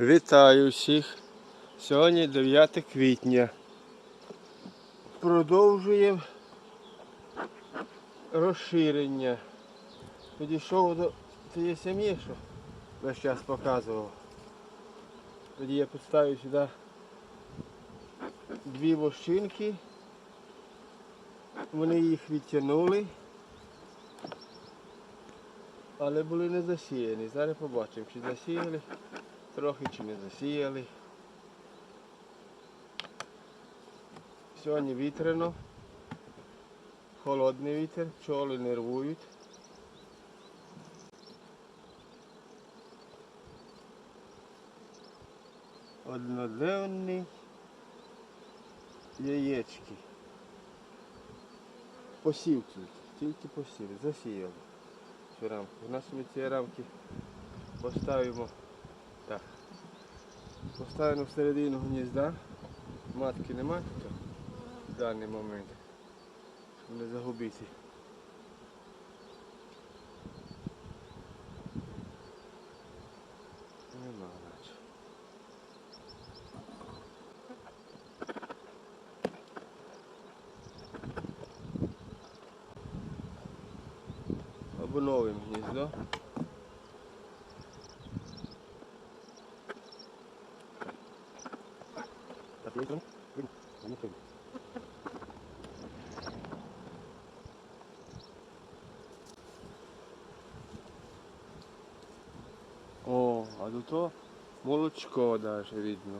Вітаю всіх. Сьогодні 9 квітня. Продовжуємо розширення. Підійшов до цієї сім'ї, що весь час показував. Тоді я підставив сюди дві вощинки. Вони їх відтягнули. Але були не засіяні. Зараз побачимо, чи засіяли трохи, чи не засіяли. Сьогодні вітряно, холодний вітер, пчоли нервують. Одноденні яєчки. Посів тільки, тільки посів, засіяли. У нас ми ці рамки поставимо так. Поставимо всередину гнізда. Матки немає тут в даний момент. Щоб не загубити. Нема наче. Обновимо гніздо. О, а тут то молочко даже видно.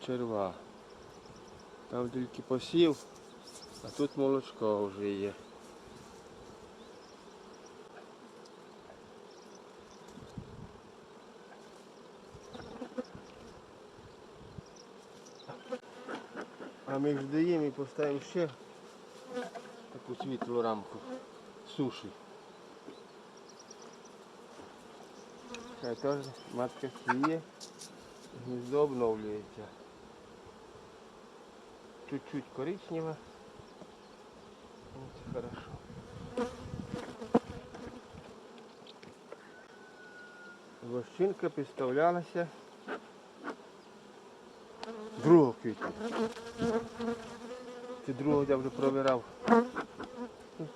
Черва. Там тільки посів, а тут молочко вже є. Ми ж даємо і поставимо світлу рамку суші. Хай теж матка сіє, гніздо обновлюється. Чуть-чуть коричнева. От, хорошо. Вощинка підставлялася 2. Ти другого я вже провірав. Ну,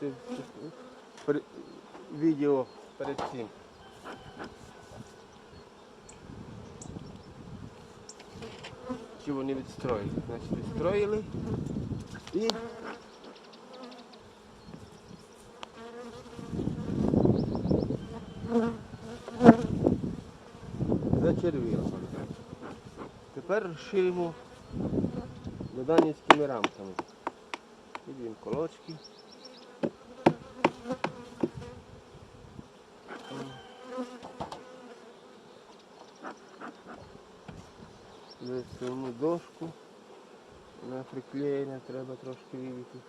Відео перед цим. Чи вони відстроїли? Значить відстроїли і зачервіло. Тепер розширимо доданівськими рамками. Підвім колочки. Виставимо дошку. Вона приклеєна, треба трошки вивіти.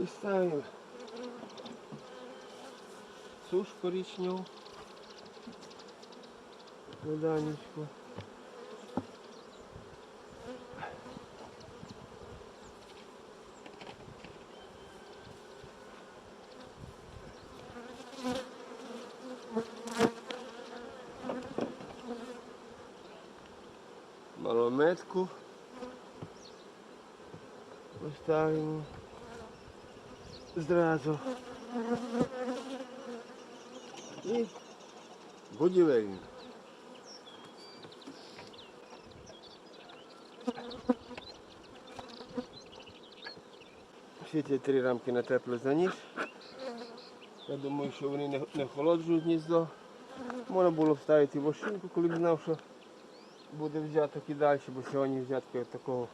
І ставимо суш коричневу. Доданечку. Малометку поставимо зразу. І будівельник. Всі ці три рамки на тепло заніс. Я думаю, що вони не, не холоджують гніздо. Можна було вставити вощинку, коли б знав, що буде взяток і далі, бо сьогодні взятка такого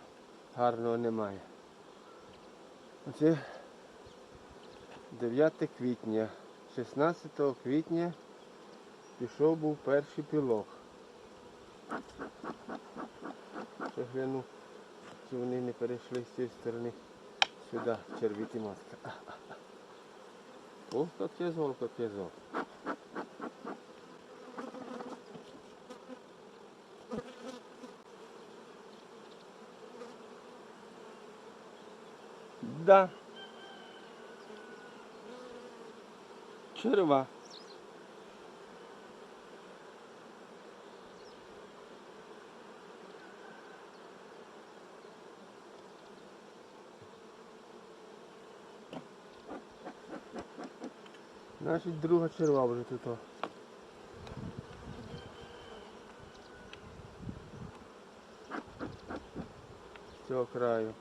гарного немає. Оце 9 квітня. 16 квітня пішов був перший пілок. Ще гляну, чи вони не перейшли з цієї сторони сюди, червіті маска. Ох, як я зол, як. Да. черва. Значить, друга черва вже тут. З цього краю.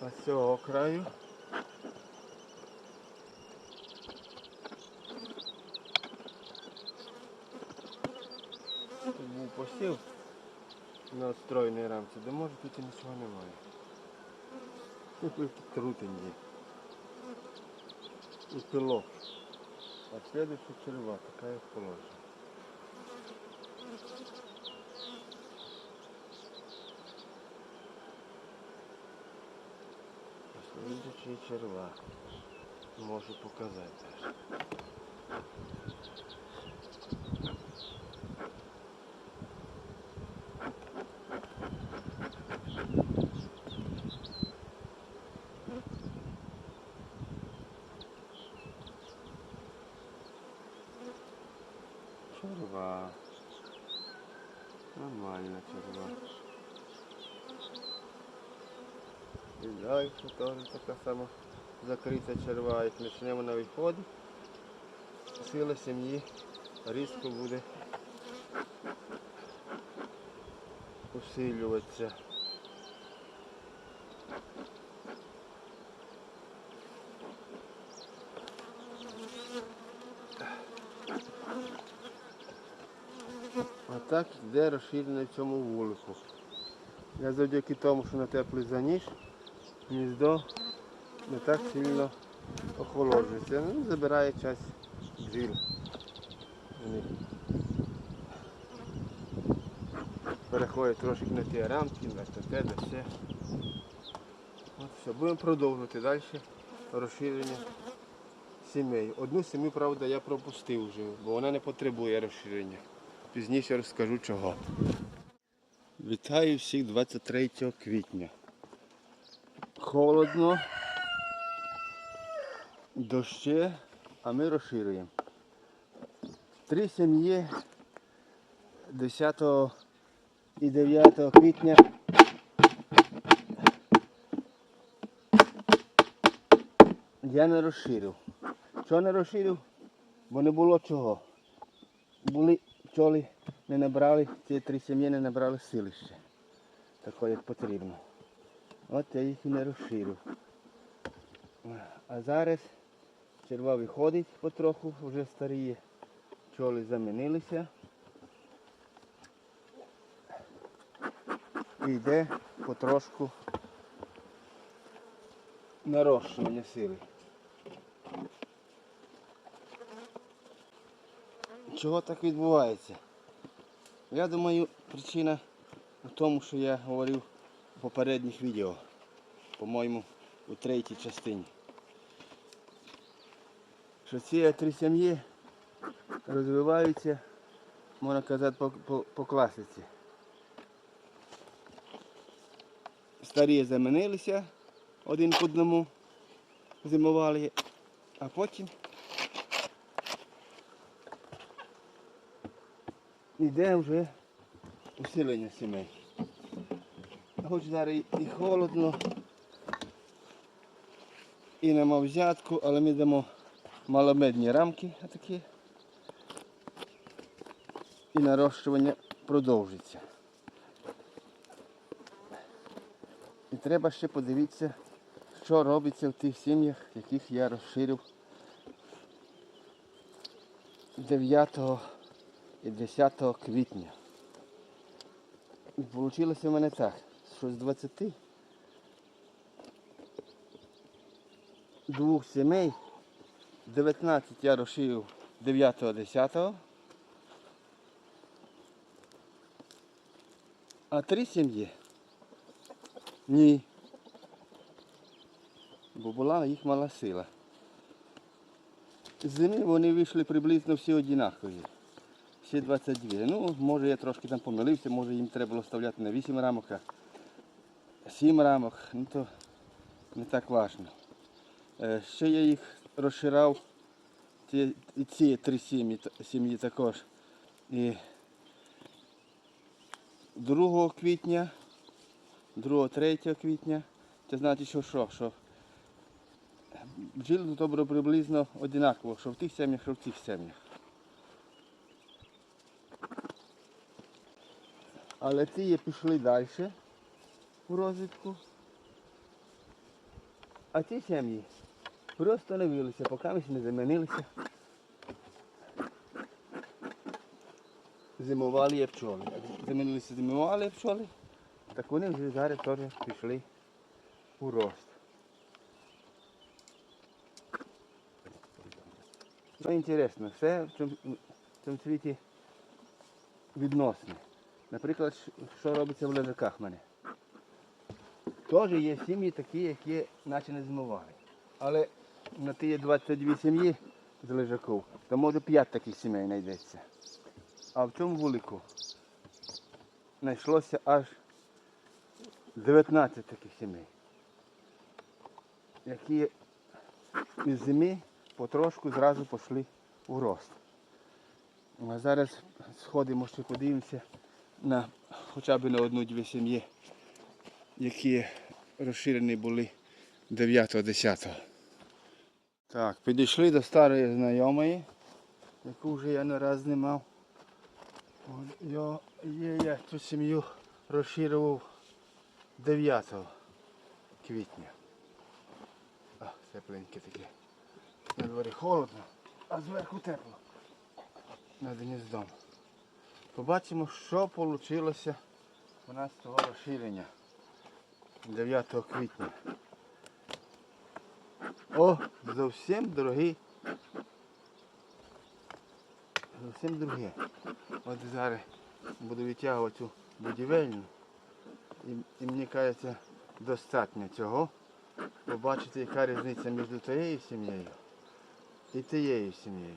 А з цього краю. Тут був посів на отстроєній рамці, де може тут і нічого немає. Тут якийсь трутень є. І пилок. А следующая черва, така як положена. Слідуючий черва. Можу показати теж. Черва. Нормальна черва. І далі теж така сама закрита черва. Як почнемо на виході, сила сім'ї різко буде посилюватися. А так йде розширення цьому вулику. Я завдяки тому, що на теплий заніж, гніздо не так сильно охолоджується. Ну, забирає час. Вони переходять трошки на ті рамки, на те, на все. От все, будемо продовжувати далі розширення сімей. Одну сім'ю, правда, я пропустив вже, бо вона не потребує розширення. Пізніше розкажу чого. Вітаю всіх 23 квітня. Холодно, дощі, а ми розширюємо. Три сім'ї 10 і 9 квітня. Я не розширив. Чого не розширив? Бо не було чого. Були пчоли, не набрали, ці три сім'ї не набрали сили ще. Такого як потрібно. От я їх і не розширив. А зараз черва виходить потроху, вже старі пчоли замінилися. І йде потрошку нарощування сили. Чого так відбувається? Я думаю, причина в тому, що я говорив попередніх відео, по-моєму, у третій частині. Що ці три сім'ї розвиваються, можна казати, по, по, по класиці. Старі замінилися один по одному, зимували, а потім йде вже усилення сімей. Хоч зараз і- холодно, і нема взятку, але ми дамо маломедні рамки такі. І нарощування продовжиться. І треба ще подивитися, що робиться в тих сім'ях, яких я розширив 9 і 10 квітня. І вийшло в мене так, що з 20 двох сімей 19 я розширив 9-10, а три сім'ї ні. Бо була їх мала сила. З зими вони вийшли приблизно всі однакові. Всі 22. Ну, може я трошки там помилився, може їм треба було вставляти на 8 рамок, а сім рамок, ну то не так важливо. Е, Ще я їх розширав, ці, ці три сім'ї, сім'ї також. І 2 квітня, 2-3 квітня, це значить, що що, що бджіл добре приблизно однаково, що в тих сім'ях, що в цих сім'ях. Але ті є пішли далі у розвідку. А ті сім'ї просто не вилися, поки ми не замінилися. Зимували є пчоли. Замінилися, зимували є пчоли, так вони вже зараз теж пішли у рост. Що інтересно, все в цьому, світі відносне. Наприклад, що робиться в лежаках мене. Теж є сім'ї такі, які наче не зимували. Але на ті є 22 сім'ї з лежаків, то може 5 таких сімей знайдеться. А в цьому вулику знайшлося аж 19 таких сімей, які із зими потрошку зразу пішли у рост. А зараз сходимо ще подивимося на хоча б на одну-дві сім'ї, які розширені були 9-10. Так, підійшли до старої знайомої, яку вже я не раз знімав. Є, я цю сім'ю розширював 9 квітня. А, тепленьке таке. На дворі холодно, а зверху тепло. Над гніздом. Побачимо, що вийшло у нас того розширення 9 квітня. О, зовсім дорогий. Зовсім друге. От зараз буду витягувати цю будівельну. І, і мені кажеться, достатньо цього. Побачити, яка різниця між тією сім'єю і тією сім'єю.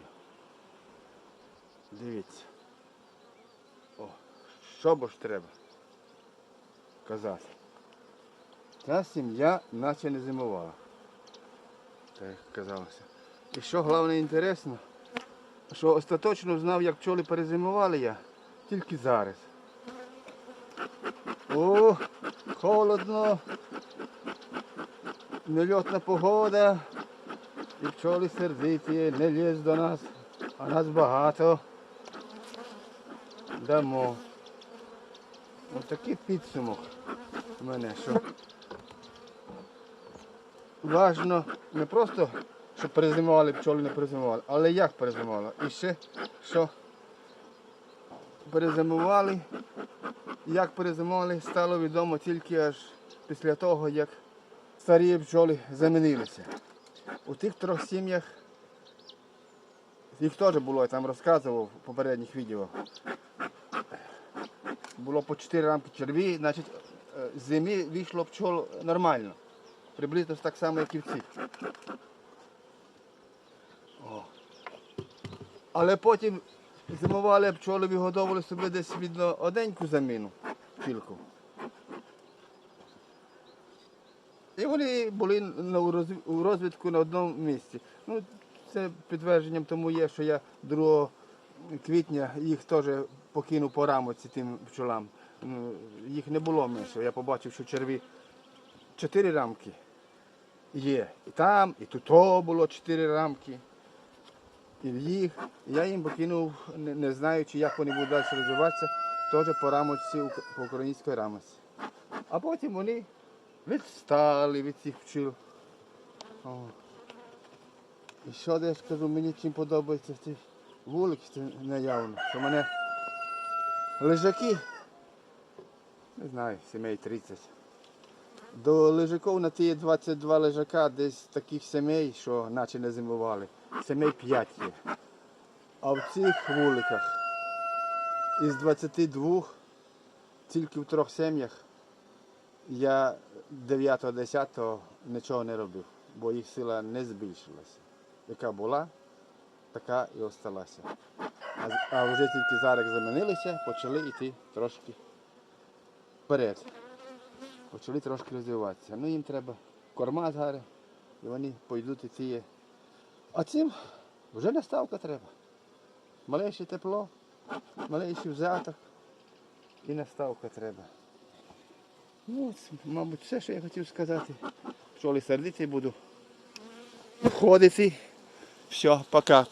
Дивіться. О, що бо ж треба казати. Ця сім'я наче не зимувала. Так як казалося. І що головне інтересно, що остаточно знав, як пчоли перезимували я тільки зараз. О, холодно, нельотна погода, і пчоли сердиті, не лізь до нас, а нас багато. Дамо. Ось такий підсумок у мене, що важно не просто, щоб перезимували, пчоли не перезимували, але як перезимували. І ще, що перезимували, як перезимували, стало відомо тільки аж після того, як старі пчоли замінилися. У тих трьох сім'ях, їх теж було, я там розказував в попередніх відео. Було по 4 рамки черві, значить е, з зими вийшло пчол нормально. Приблизно так само, як і в цих. О. Але потім зимували пчоли, вигодовували собі десь видно оденьку заміну пчілку. І вони були у розвідку на одному місці. Ну, це підтвердженням тому є, що я 2 квітня їх теж покинув по рамоці тим пчолам. Ну, їх не було менше. Я побачив, що черві чотири рамки є. І там, і тут було чотири рамки. І в їх. Я їм покинув, не, не знаючи, як вони будуть далі розвиватися, теж по рамочці, по українській рамочці. А потім вони відстали від цих пчіл. О. І що я ж кажу, мені чим подобається цих вулик, наявно, що мене лежаки, не знаю, сімей 30. До лежаків на ті 22 лежака десь таких сімей, що наче не зимували. Сімей 5 є. А в цих вуликах із 22 тільки в трьох сім'ях я 9-10 нічого не робив, бо їх сила не збільшилася. Яка була, така і осталася. А, вже тільки зараз замінилися, почали йти трошки вперед. Почали трошки розвиватися. Ну їм треба корма зараз, і вони пойдуть і ціє. А цим вже наставка треба. Малейше тепло, малейший взяток і наставка треба. Ну, мабуть, все, що я хотів сказати. Пчоли сердиці буду входити. Все, пока.